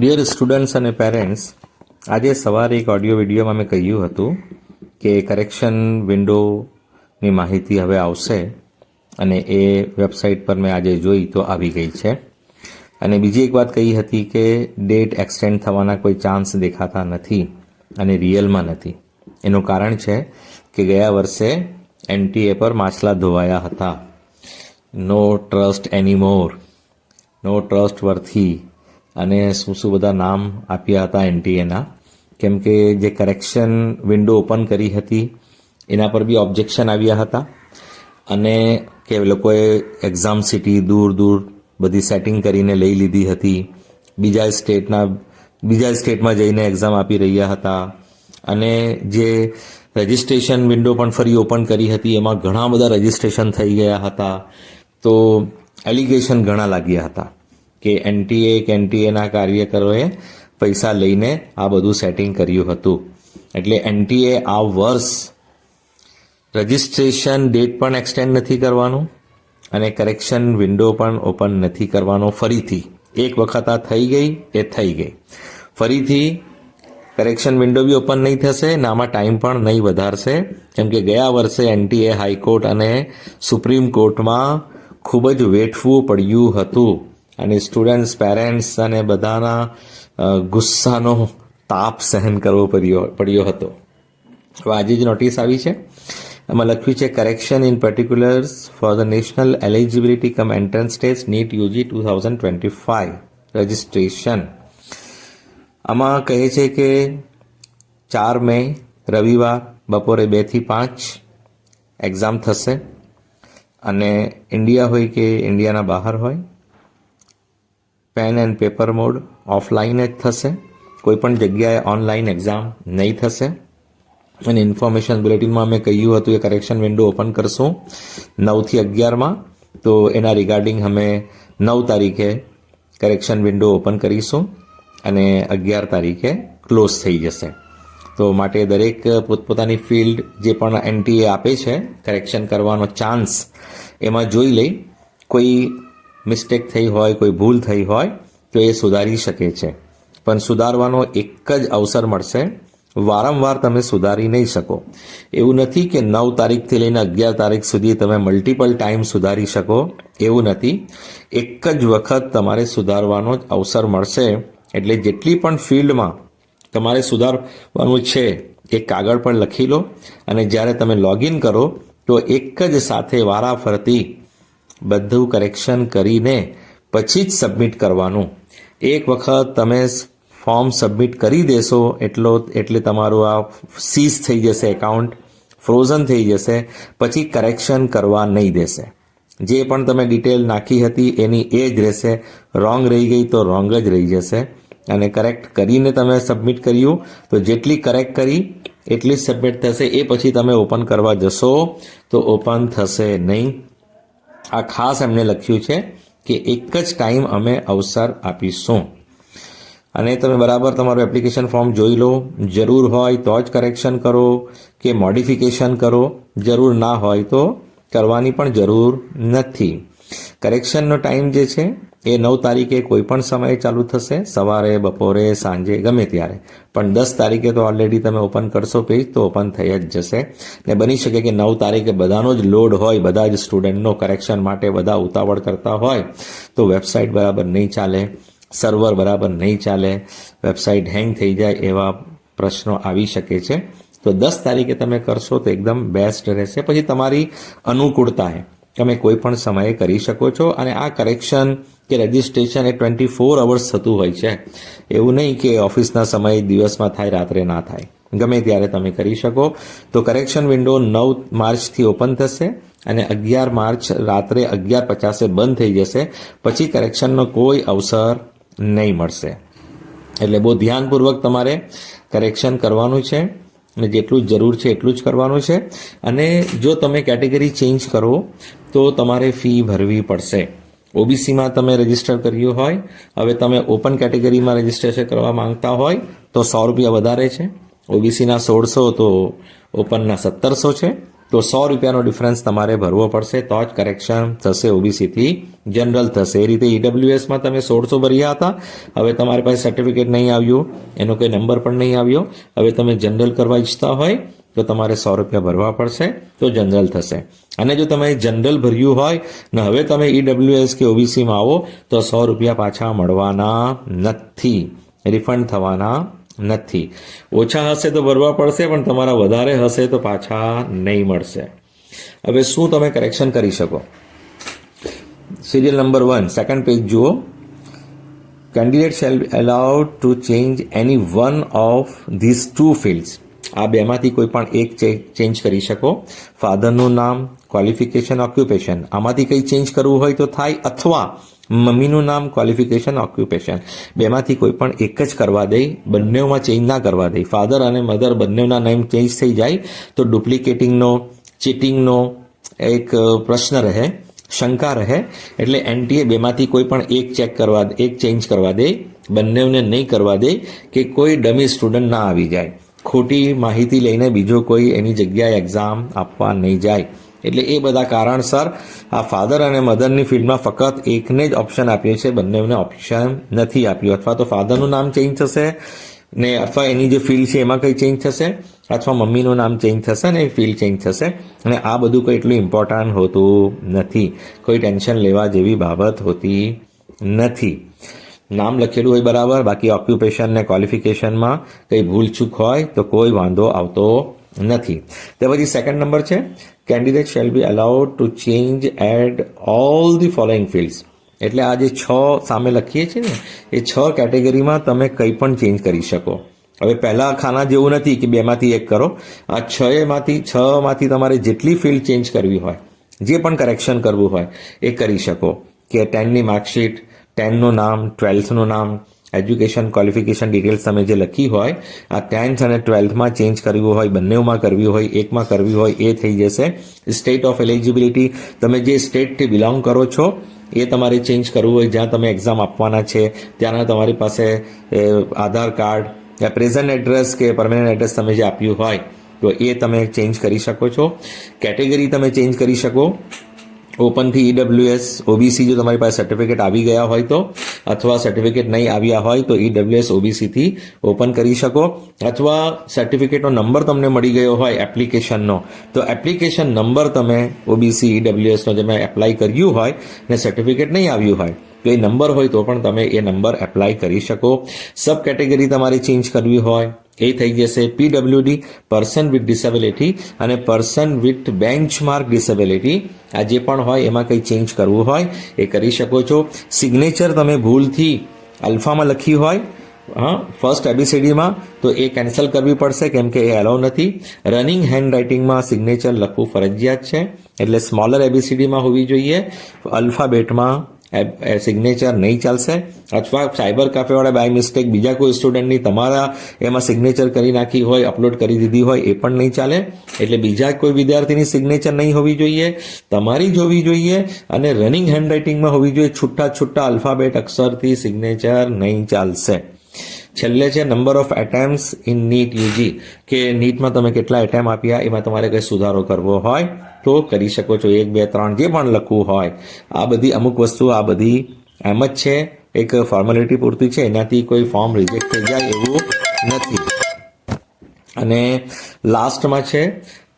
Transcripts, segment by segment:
Dear students અને parents આજે સવારે એક ઓડિયો વિડીયોમાં મેં કહ્યું હતું કે કરેક્શન વિન્ડોની માહિતી હવે આવશે અને એ વેબસાઇટ પર મેં આજે જોઈ તો આવી ગઈ છે. અને બીજી એક વાત કહી હતી કે ડેટ એક્સટેન્ડ થવાના કોઈ ચાન્સ દેખાતા નથી અને રિયલમાં નથી. એનું કારણ છે કે ગયા વર્ષે એનટીએ પર માછલા ધોવાયા હતા. નો ટ્રસ્ટ એનીમોર નો ટ્રસ્ટ વર્થી અને શું શું બધા નામ આપ્યા હતા એનટીએના કેમ કે જે કરેક્શન વિન્ડો ઓપન કરી હતી, એના પર બી ઓબ્જેક્શન આવ્યા હતા. અને કે લોકોએ એક્ઝામ સિટી દૂર દૂર બધી સેટિંગ કરીને લઈ લીધી હતી. બીજા સ્ટેટના બીજા સ્ટેટમાં જઈને એક્ઝામ આપી રહ્યા હતા. અને જે રજિસ્ટ્રેશન વિન્ડો પણ ફરી ઓપન કરી હતી, એમાં ઘણા બધા રજિસ્ટ્રેશન થઈ ગયા હતા. તો એલિગેશન ઘણા લાગ્યા હતા. કે એનટીએ, કે એનટીએના કાર્યકરોએ પૈસા લઈને આ બધું સેટિંગ કર્યું હતું. એટલે એનટીએ આ વર્ષ રજિસ્ટ્રેશન ડેટ પણ એક્સટેન્ડ નથી કરવાનું અને કરેક્શન વિન્ડો પણ ઓપન નથી કરવાનો. ફરીથી, એક વખત આ થઈ ગઈ, એ થઈ ગઈ. ફરીથી કરેક્શન વિન્ડો બી ઓપન નહીં થશે ને આમાં ટાઈમ પણ નહીં વધારશે. કેમ કે ગયા વર્ષે એનટીએ હાઈકોર્ટ અને સુપ્રીમ કોર્ટમાં ખૂબ જ વેઠવું પડ્યું હતું. અને સ્ટુડન્ટ્સ પેરેન્ટ્સ અને બધાના ગુસ્સાનો તાપ સહન કરવો પડ્યો પડ્યો હતો. હવે આજે જ નોટિસ આવી છે. એમાં લખ્યું છે correction in particulars for the national eligibility cum entrance test NEET UG two thousand twenty five registration આમાં કહે છે કે ચાર મે, રવિવાર, બપોરે બેથી પાંચ એક્ઝામ થશે. અને ઇન્ડિયા હોય કે ઇન્ડિયાના બહાર હોય pen and paper mode offline જ થશે. કોઈપણ જગ્યાએ ઓનલાઈન એક્ઝામ નહીં થશે. અને ઇન્ફોર્મેશન બુલેટિનમાં મેં કહ્યું હતું કે કરેક્શન વિન્ડો ઓપન કરશું નવથી અગિયારમાં. તો એના રિગાર્ડિંગ અમે નવ તારીખે કરેક્શન વિન્ડો ઓપન કરીશું અને અગિયાર તારીખે ક્લોઝ થઈ જશે. તો માટે દરેક પોતપોતાની ફિલ્ડ જે પણ એનટીએ આપે છે, કરેક્શન કરવાનો ચાન્સ, એમાં જોઈ લઈ કોઈ મિસ્ટેક થઈ હોય, કોઈ ભૂલ થઈ હોય, તો એ સુધારી શકે છે. પણ સુધારવાનો એક જ અવસર મળશે. વારંવાર તમે સુધારી નહીં શકો. એવું નથી કે નવ તારીખથી લઈને અગિયાર તારીખ સુધી તમે મલ્ટિપલ ટાઈમ સુધારી શકો. એવું નથી. એક જ વખત તમારે સુધારવાનો જ અવસર મળશે. એટલે જેટલી પણ ફિલ્ડમાં તમારે સુધારવાનું છે, એ કાગળ પર લખી લો. અને જ્યારે તમે લોગિન કરો, તો એક જ સાથે વારાફરતી બધું કરેક્શન કરીને પછી જ સબમિટ કરવાનું. એક વખત તમે ફોર્મ સબમિટ કરી દેશો, એટલો, એટલે તમારું આ સીઝ થઈ જશે એકાઉન્ટ ફ્રોઝન થઈ જશે, પછી કરેક્શન કરવા નહીં દેશે. જે પણ તમે ડિટેલ નાખી હતી, એની એ જ રહેશે. રોંગ રહી ગઈ તો રોંગ જ રહી જશે. અને કરેક્ટ કરીને તમે સબમિટ કર્યું, તો જેટલી કરેક્ટ કરી, એટલી સબમિટ થશે. એ પછી તમે ઓપન કરવા જશો, તો ઓપન થશે નહીં. આ ખાસ એમને લખ્યું છે કે એક જ ટાઈમ અમે અવસર આપીશું. અને તમે બરાબર તમારું એપ્લિકેશન ફોર્મ જોઈ લો. જરૂર હોય તો જ કરેક્શન કરો કે મોડિફિકેશન કરો. જરૂર ના હોય તો કરવાની પણ જરૂર નથી. કરેક્શનનો ટાઈમ જે છે, એ નવ તારીખે કોઈ પણ સમયે ચાલુ થશે. સવારે, બપોરે, સાંજે, ગમે ત્યારે. પણ દસ તારીખે તો ઓલરેડી તમે ઓપન કરશો પેજ તો ઓપન થઈ જ જશે. ને બની શકે કે નવ તારીખે બધાનો જ લોડ હોય, બધા જ સ્ટુડન્ટનો કરેક્શન માટે બધા ઉતાવળ કરતા હોય, તો વેબસાઇટ બરાબર નહીં ચાલે સર્વર બરાબર નહીં ચાલે વેબસાઇટ હેંગ થઈ જાય એવા પ્રશ્નો આવી શકે છે. તો દસ તારીખે તમે કરશો તો એકદમ બેસ્ટ રહેશે. પછી તમારી અનુકૂળતા અનુકૂળતાએ તમે કોઈ પણ સમયે કરી શકો છો અને આ કરેક્શન કે રજિસ્ટ્રેશન એ ટ્વેન્ટી ફોર અવર્સ થતું હોય છે. એવું નહીં કે ઓફિસના સમય દિવસમાં થાય, રાત્રે ના થાય. ગમે ત્યારે તમે કરી શકો. તો કરેક્શન વિન્ડો નવ માર્ચથી ઓપન થશે અને અગિયાર માર્ચ રાત્રે અગિયાર પચાસે બંધ થઈ જશે. પછી કરેક્શનનો કોઈ અવસર નહીં મળશે. એટલે બહુ ધ્યાનપૂર્વક તમારે કરેક્શન કરવાનું છે. અને જેટલું જરૂર છે એટલું જ કરવાનું છે. અને જો તમે કેટેગરી ચેન્જ કરો, તો તમારે ફી ભરવી પડશે. ઓબીસીમાં તમે રજિસ્ટર કર્યું હોય, હવે તમે ઓપન કેટેગરીમાં રજીસ્ટ્રેશન કરવા માંગતા હોય, તો સો રૂપિયા વધારે છે. ઓબીસીના સોળસો, તો ઓપનના સત્તરસો છે. તો સો રૂપિયાનો ડિફરન્સ તમારે ભરવો પડશે. તો જ કરેક્શન થશે ઓબીસીથી જનરલ થશે. એ રીતે ઈડબ્લ્યુએસમાં તમે સોળસો ભર્યા હતા. હવે તમારી પાસે સર્ટિફિકેટ નહીં આવ્યું. એનો કોઈ નંબર પણ નહીં આવ્યો. હવે તમે જનરલ કરવા ઈચ્છતા હોય, તો તમારે સો રૂપિયા ભરવા પડશે. તો જનરલ થશે. અને જો તમે જનરલ ભર્યું હોય, ને, હવે તમે ઈડબ્લ્યુએસ કે ઓબીસીમાં આવો, તો સો રૂપિયા પાછા મળવાના નથી. રિફંડ થવાના નથી. ઓછા હશે તો ભરવા પડશે, પણ તમારા વધારે હશે તો પાછા નહીં મળશે. હવે શું તમે કરેક્શન કરી શકો? Serial number one second page જુઓ. Candidate shall allowed to change any one of this two fields આ બેમાંથી કોઈ પણ એક ચેન્જ કરી શકો. ફાધરનું નામ ક્વોલિફિકેશન ઓક્યુપેશન આમાંથી કંઈ ચેન્જ કરવું હોય તો થાય અથવા મમ્મીનું નામ ક્વોલિફિકેશન ઓક્યુપેશન બેમાંથી કોઈ પણ એક જ કરવા દે, બંનેમાં ચેન્જ ના કરવા દે. ફાધર અને મધર બંનેના નેમ ચેન્જ થઈ જાય તો ડુપ્લિકેટિંગનો ચીટિંગનો એક પ્રશ્ન રહે. શંકા રહે, એટલે એનટીએ બેમાંથી કોઈ પણ એક ચેક કરવા એક ચેન્જ કરવા દે બંનેને નહીં કરવા દે કે કોઈ ડમી સ્ટુડન્ટ ના આવી જાય. ખોટી માહિતી લઈને બીજો કોઈ એની જગ્યાએ એક્ઝામ આપવા નહીં જાય. એટલે એ બધા કારણસર આ ફાધર અને મધરની ફિલ્ડમાં ફક્ત એકને જ ઓપ્શન આપ્યો છે બંનેને ઓપ્શન નથી આપ્યું. અથવા તો ફાધરનું નામ ચેન્જ થશે ને અથવા એની જે ફિલ્ડ છે, એમાં કંઈ ચેન્જ થશે? અથવા મમ્મીનું નામ ચેન્જ થશે ને એ ફિલ્ડ ચેન્જ થશે? અને આ બધું કંઈ એટલું ઇમ્પોર્ટન્ટ હોતું નથી. કોઈ ટેન્શન લેવા જેવી બાબત હોતી નથી. નામ લખેલું હોય બરાબર, બાકી ઓક્યુપેશન ને ક્વોલિફિકેશનમાં કંઈ ભૂલચૂક હોય તો કોઈ વાંધો આવતો નથી. તે પછી સેકન્ડ નંબર છે candidate shall be allowed to change add all the following fields એટલે આ જે છ સામે લખીએ છીએ ને, એ છ કેટેગરીમાં તમે કંઈ પણ ચેન્જ કરી શકો. હવે પહેલાં ખાના જેવું નથી કે બેમાંથી એક કરો. આ છ એમાંથી છ માંથી તમારે જેટલી ફિલ્ડ ચેન્જ કરવી હોય, જે પણ કરેક્શન કરવું હોય, એ કરી શકો. કે ટેનની માર્કશીટ ટેનનું નામ ટ્વેલ્થનું નામ એજ્યુકેશન ક્વોલિફિકેશન ડિટેલ્સ તમે જે લખી હોય, આ ટેન્થ અને ટ્વેલ્થમાં ચેન્જ કરવું હોય, બંનેમાં કરવી હોય, એકમાં કરવી હોય, એ થઈ જશે. સ્ટેટ ઓફ એલિજિબિલિટી તમે જે સ્ટેટથી બિલોંગ કરો છો એ તમારે ચેન્જ કરવું હોય, જ્યાં તમે એક્ઝામ આપવાના છે, ત્યાંના તમારી પાસે આધાર કાર્ડ યા પ્રેઝન્ટ એડ્રેસ કે પરમેનન્ટ એડ્રેસ તમે જે આપ્યું હોય, તો એ તમે ચેન્જ કરી શકો છો. કેટેગરી તમે ચેન્જ કરી શકો. ઓપનથી ઈડબ્લ્યુએસ ઓબીસી જો તમારી પાસે સર્ટિફિકેટ આવી ગયા હોય તો, અથવા સર્ટિફિકેટ નહીં આવ્યા હોય તો ઈડબ્લ્યુએસ ઓબીસીથી ઓપન કરી શકો. અથવા સર્ટિફિકેટનો નંબર તમને મળી ગયો હોય એપ્લિકેશનનો તો એપ્લિકેશન નંબર તમે ઓબીસી ઈડબ્લ્યુએસનો જે મેં એપ્લાય કર્યું હોય ને સર્ટિફિકેટ નહીં આવ્યું હોય એ નંબર હોય તો પણ તમે એ નંબર એપ્લાય કરી શકો. સબ કેટેગરી તમારે ચેન્જ કરવી હોય, એ થઈ જશે પીડબ્લ્યુડી પર્સન વિથ ડિસેબિલિટી અને પર્સન વિથ બેન્ચમાર્ક ડિસેબિલિટી આ જે પણ હોય એમાં કંઈ ચેન્જ કરવું હોય, એ કરી શકો છો. સિગ્નેચર તમે ભૂલથી અલ્ફામાં લખી હોય, હા ફર્સ્ટ એબીસીડીમાં તો એ કેન્સલ કરવી પડશે કેમ કે એ એલાઉ નથી. રનિંગ હેન્ડ રાઇટિંગમાં સિગ્નેચર લખવું ફરજિયાત છે. એટલે સ્મોલર એબીસીડીમાં હોવી જોઈએ. અલ્ફાબેટમાં સિગ્નેચર નહીં ચાલશે. અથવા સાયબર કાફેવાળા બાય મિસ્ટેક બીજા કોઈ સ્ટુડન્ટની તમારા એમાં સિગ્નેચર કરી નાખી હોય અપલોડ કરી દીધી હોય, એ પણ નહીં ચાલે. એટલે બીજા કોઈ વિદ્યાર્થીની સિગ્નેચર નહીં હોવી જોઈએ. તમારી જ હોવી જોઈએ અને રનિંગ હેન્ડરાઇટિંગમાં હોવી જોઈએ. છૂટા છૂટા અલ્ફાબેટ અક્ષરથી સિગ્નેચર નહીં ચાલશે. છેલ્લે છે number of attempts in NEET UG કે નીટમાં તમે કેટલા એટેમ્પ આપ્યા, એમાં તમારે કંઈ સુધારો કરવો હોય? તો કરી શકો છો. એક, બે, ત્રણ જે પણ લખવું હોય, આ બધી અમુક વસ્તુ આ બધી એમ જ છે. એક ફોર્માલિટી પૂરતી છે. એનાથી કોઈ ફોર્મ રિજેક્ટ થઈ જાય એવું નથી. અને લાસ્ટમાં છે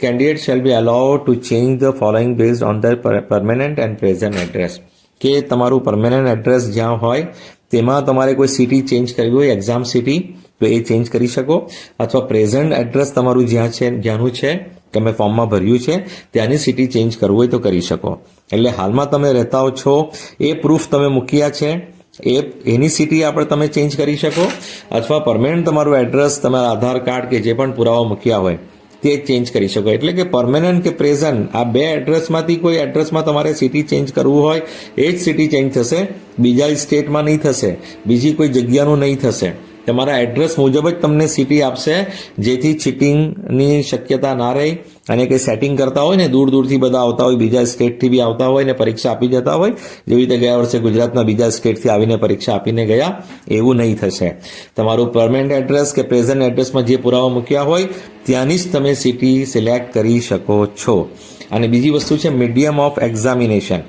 candidate shall be allow to change the following based on the permanent and present address કે તમારું પરમેનન્ટ એડ્રેસ જ્યાં હોય, તેમાં તમારે કોઈ સિટી ચેન્જ કરવી હોય એક્ઝામ સિટી તો એ ચેન્જ કરી શકો. અથવા પ્રેઝન્ટ એડ્રેસ તમારું જ્યાં છે, જ્યાંનું છે તમે ફોર્મમાં ભર્યું છે, ત્યાંની સિટી ચેન્જ કરવું હોય તો કરી શકો. એટલે હાલમાં તમે રહેતા છો, એ પ્રૂફ તમે મૂક્યા છે, એ, એની સિટી આપણે તમે ચેન્જ કરી શકો, અથવા પરમેનન્ટ તમારું એડ્રેસ તમારા આધાર કાર્ડ કે જે પણ પુરાવા મૂક્યા હોય, તે ચેન્જ કરી શકો. એટલે કે પરમેનન્ટ કે પ્રેઝન્ટ આ બે એડ્રેસમાંથી કોઈ એડ્રેસમાં તમારે સિટી ચેન્જ કરવું હોય, એ જ સિટી ચેન્જ થશે, બીજા સ્ટેટમાં નહીં થશે, બીજી કોઈ જગ્યાનું નહીં થશે. તમારા એડ્રેસ મુજબ જ તમને સિટી આપશે, જેથી ચીટિંગની શક્યતા ના રહે અને કંઈ સેટિંગ કરતા હોય ને, દૂર દૂરથી બધા આવતા હોય, બીજા સ્ટેટથી બી આવતા હોય ને, પરીક્ષા આપી જતા હોય, જેવી રીતે ગયા વર્ષે ગુજરાતના બીજા સ્ટેટથી આવીને પરીક્ષા આપીને ગયા, એવું નહીં થશે. તમારું પરમેનન્ટ એડ્રેસ કે પ્રેઝન્ટ એડ્રેસમાં જે પુરાવા મૂક્યા હોય, ત્યાંની જ તમે સિટી સિલેક્ટ કરી શકો છો. અને બીજી વસ્તુ છે મીડિયમ ઓફ એક્ઝામિનેશન.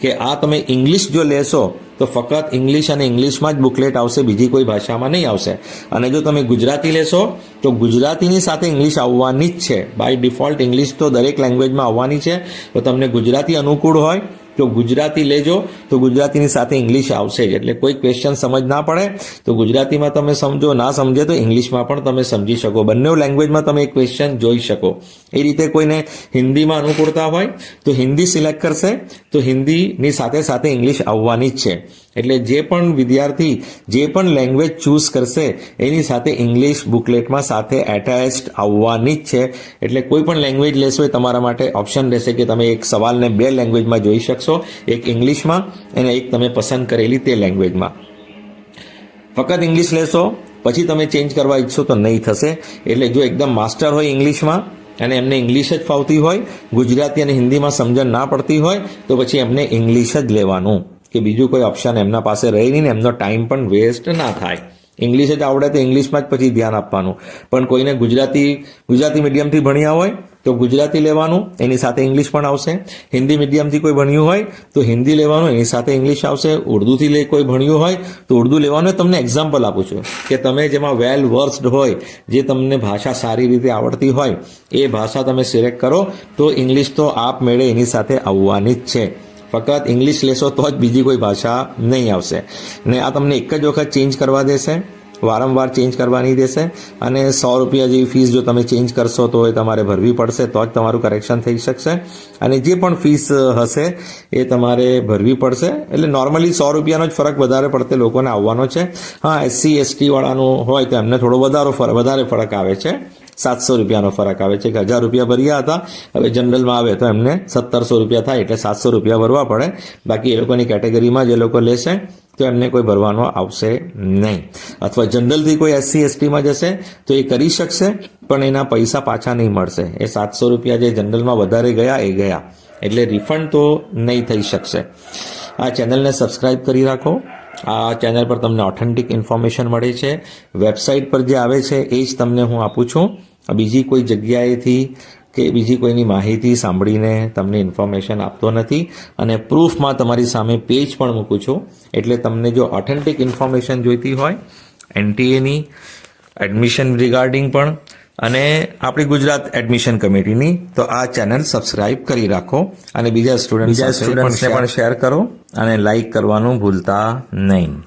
કે આ તમે ઇંગ્લિશ જો લેશો, તો ફક્ત ઇંગ્લિશ અને ઇંગ્લિશમાં જ બુકલેટ આવશે, બીજી કોઈ ભાષામાં નહીં આવશે. અને જો તમે ગુજરાતી લેશો, તો ગુજરાતીની સાથે ઇંગ્લિશ આવવાની જ છે. બાય ડિફોલ્ટ ઇંગ્લિશ તો દરેક લેંગ્વેજમાં આવવાની છે. તો તમને ગુજરાતી અનુકૂળ હોય તો ગુજરાતી લેજો, તો ગુજરાતીની સાથે ઇંગ્લિશ આવશે જ. એટલે કોઈ ક્વેશ્ચન સમજ ના પડે, તો ગુજરાતીમાં તમે સમજો, ના સમજે તો ઇંગ્લિશમાં પણ તમે સમજી શકો. બંને લેંગ્વેજમાં તમે ક્વેશ્ચન જોઈ શકો. એ રીતે કોઈને હિન્દીમાં અનુકૂળતા હોય, તો હિન્દી સિલેક્ટ કરશે, તો હિન્દીની સાથે સાથે ઇંગ્લિશ આવવાની જ છે. એટલે જે પણ વિદ્યાર્થી જે પણ લેંગ્વેજ ચૂઝ કરશે, એની સાથે ઇંગ્લિશ બુકલેટમાં સાથે એટેચ્ડ આવવાની જ છે. એટલે કોઈ પણ લેંગ્વેજ લેશો એ તમારા માટે ઓપ્શન રહેશે કે તમે એક સવાલને બે લેંગ્વેજમાં જોઈ શકશો. એક ઇંગ્લિશમાં અને એક તમે પસંદ કરેલી તે લેંગ્વેજમાં ફક્ત ઇંગ્લિશ લેશો, પછી તમે ચેન્જ કરવા ઈચ્છો તો નહીં થશે. એટલે જો એકદમ માસ્ટર હોય ઇંગ્લિશમાં અને એમને ઇંગ્લિશ જ ફાવતી હોય, ગુજરાતી અને હિન્દીમાં સમજણ ના પડતી હોય, તો પછી એમને ઇંગ્લિશ જ લેવાનું. કે બીજું કોઈ ઓપ્શન એમના પાસે રહે નહીં એમનો ટાઈમ પણ વેસ્ટ ના થાય. ઇંગ્લિશ જ આવડે તો ઇંગ્લિશમાં જ પછી ધ્યાન આપવાનું. પણ કોઈને ગુજરાતી ગુજરાતી મીડિયમથી ભણ્યા હોય, તો ગુજરાતી લેવાનું, એની સાથે ઇંગ્લિશ પણ આવશે. હિન્દી મીડિયમથી કોઈ ભણ્યું હોય, તો હિન્દી લેવાનું, એની સાથે ઇંગ્લિશ આવશે. ઉર્દુથી કોઈ ભણ્યું હોય, તો ઉર્દુ લેવાનું. તમને એક્ઝામ્પલ આપું છું કે તમે જેમાં વેલ વર્સ્ડ હોય, જે તમને ભાષા સારી રીતે આવડતી હોય, એ ભાષા તમે સિલેક્ટ કરો, તો ઇંગ્લિશ તો આપ મેળે એની સાથે આવવાની જ છે. ફક્ત ઇંગ્લિશ લેશો તો જ બીજી કોઈ ભાષા નહીં આવશે. ને આ તમને એક જ વખત ચેન્જ કરવા દેશે, વારંવાર ચેન્જ કરવાની દેશે, અને સો રૂપિયા જેવી ફીસ જો તમે ચેન્જ કરશો તો એ તમારે ભરવી પડશે, તો જ તમારું કરેક્શન થઈ શકશે. અને જે પણ ફીસ હશે એ તમારે ભરવી પડશે. એટલે નોર્મલી સો રૂપિયાનો જ ફરક વધારે પડતે લોકોને આવવાનો છે. હા એસસી એસટી વાળાનું હોય તો એમને થોડો વધારો વધારે ફરક આવે છે. સાતસો રૂપિયાનો ફરક આવે છે. કે હજાર રૂપિયા ભર્યા હતા, હવે જનરલમાં આવે તો એમને સત્તરસો રૂપિયા થાય એટલે સાતસો રૂપિયા ભરવા પડે. બાકી એ લોકોની કેટેગરીમાં જે લોકો લેશે, તો એમને કોઈ ભરવાનો આવશે નહીં. અથવા જનરલથી કોઈ એસસી, એસટીમાં જશે, તો એ કરી શકશે, પણ એના પૈસા પાછા નહીં મળશે. એ સાતસો રૂપિયા જે જનરલમાં વધારે ગયા, એ ગયા. એટલે રિફંડ તો નહીં થઈ શકશે. આ ચેનલને સબસ્ક્રાઈબ કરી રાખો. આ ચેનલ પર તમને ઓથેન્ટિક ઇન્ફોર્મેશન મળે છે. વેબસાઇટ પર જે આવે છે, એ જ તમને હું આપું છું. બીજી કોઈ જગ્યાએથી કે બીજી કોઈની માહિતી સાંભળીને તમને ઇન્ફોર્મેશન આપતો નથી અને પ્રૂફમાં તમારી સામે પેજ પણ મૂકું છું. એટલે તમને જો ઓથેન્ટિક ઇન્ફોર્મેશન જોઈતી હોય એનટીએની એડમિશન રિગાર્ડિંગ પણ અને આપણી ગુજરાત એડમિશન કમિટીની તો આ ચેનલ સબસ્ક્રાઇબ કરી રાખો અને બીજા સ્ટુડન્ટ બીજા સ્ટુડન્ટ્સને પણ શેર કરો અને લાઈક કરવાનું ભૂલતા નહીં.